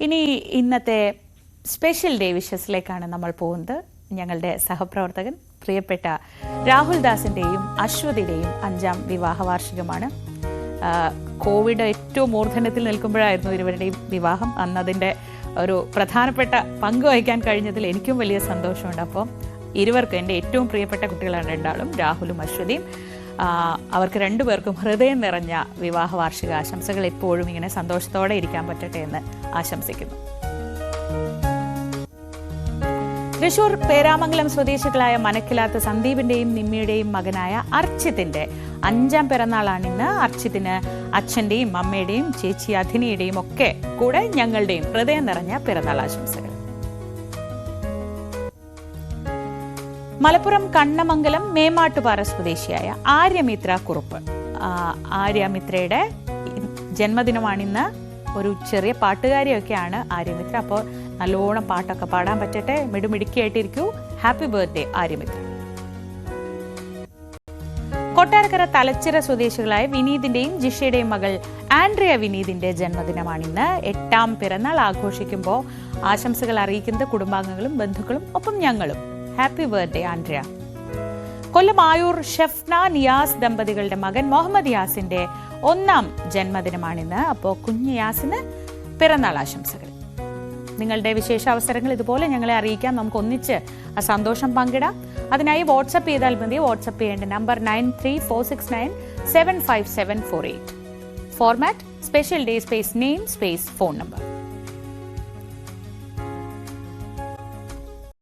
ഇനി ഇന്നത്തെ special day വിഷസിലേക്കാണ് നമ്മൾ പോകുന്നത്. ഞങ്ങളുടെ സഹപ്രവർത്തകൻ പ്രിയപ്പെട്ട രാഹുൽ ദാസിന്റെയും അശ്വതിയുടെയും അഞ്ചാം വിവാഹ വാർഷികമാണ്. കോവിഡ് ഏറ്റവും മൂർധന്യത്തിൽ നിൽക്കുമ്പോഴായിരുന്നു ഇരുവരുടെയും വിവാഹം. അന്ന് അതിന്റെ ഒരു പ്രധാനപ്പെട്ട പങ്ക് വഹിക്കാൻ കഴിഞ്ഞതിൽ എനിക്കും വലിയ സന്തോഷമുണ്ട്. അപ്പോൾ ഇരുവർക്കും എന്റെ ഏറ്റവും പ്രിയപ്പെട്ട കുട്ടികളാണ് രണ്ടാളും രാഹുലും അശ്വതിയും. അവർക്ക് രണ്ടുപേർക്കും ഹൃദയം നിറഞ്ഞ വിവാഹ വാർഷിക ആശംസകൾ എപ്പോഴും ഇങ്ങനെ സന്തോഷത്തോടെ ഇരിക്കാൻ പറ്റട്ടെ എന്ന് ആശംസിക്കുന്നു. തൃശൂർ പേരാമംഗലം സ്വദേശികളായ മനക്കിലാത്ത സന്ദീപിന്റെയും നിമ്മിയുടെയും മകനായ അർച്ചിത്തിന്റെ അഞ്ചാം പിറന്നാളാണിന്ന് അർച്ചിത്തിന് അച്ഛന്റെയും അമ്മയുടെയും ചേച്ചി അധിനിയുടെയും ഒക്കെ കൂടെ ഞങ്ങളുടെയും ഹൃദയം നിറഞ്ഞ പിറന്നാൾ ആശംസകൾ. മലപ്പുറം കണ്ണമംഗലം മേമാട്ടുപാറ സ്വദേശിയായ ആര്യമിത്ര കുറുപ്പ്. ആര്യമിത്രയുടെ ജന്മദിനമാണിന്ന് ഒരു ചെറിയ പാട്ടുകാരിയൊക്കെയാണ് ആര്യമിത്ര. അപ്പോൾ നല്ലോണം പാട്ടൊക്കെ പാടാൻ പറ്റട്ടെ. മിടുമിടുക്കിയായിട്ടിരിക്കൂ ഹാപ്പി ബർത്ത്ഡേ ആര്യമിത്ര. കൊട്ടാരക്കര തലച്ചിറ സ്വദേശികളായ വിനീതിന്റെയും ജിഷയുടെയും മകൾ ആൻഡ്രിയ വിനീതിന്റെ ജന്മദിനമാണിന്ന് എട്ടാം പിറന്നാൾ ആഘോഷിക്കുമ്പോൾ ആശംസകൾ അറിയിക്കുന്നത് കുടുംബാംഗങ്ങളും ബന്ധുക്കളും ഒപ്പം ഞങ്ങളും. Happy birthday Andrea. Kollam Ayur Shefna Niyas ദമ്പതികളുടെ മകൻ മുഹമ്മദ് യാസിന്റെ ഒന്നാം ജന്മദിനമാണിന്ന് അപ്പോൾ കുഞ്ഞ് യാസിന് പിറന്നാൾ ആശംസകൾ. നിങ്ങളുടെ വിശേഷ അവസരങ്ങൾ ഇതുപോലെ ഞങ്ങളെ അറിയിക്കാം. നമുക്ക് ഒന്നിച്ച് ആ സന്തോഷം പങ്കിടാം. അതിനായി വാട്സപ്പ് ചെയ്താൽ മതി. വാട്സപ്പ് ചെയ്യേണ്ട number nine three four six nine seven five seven four eight. Format special day space name space phone number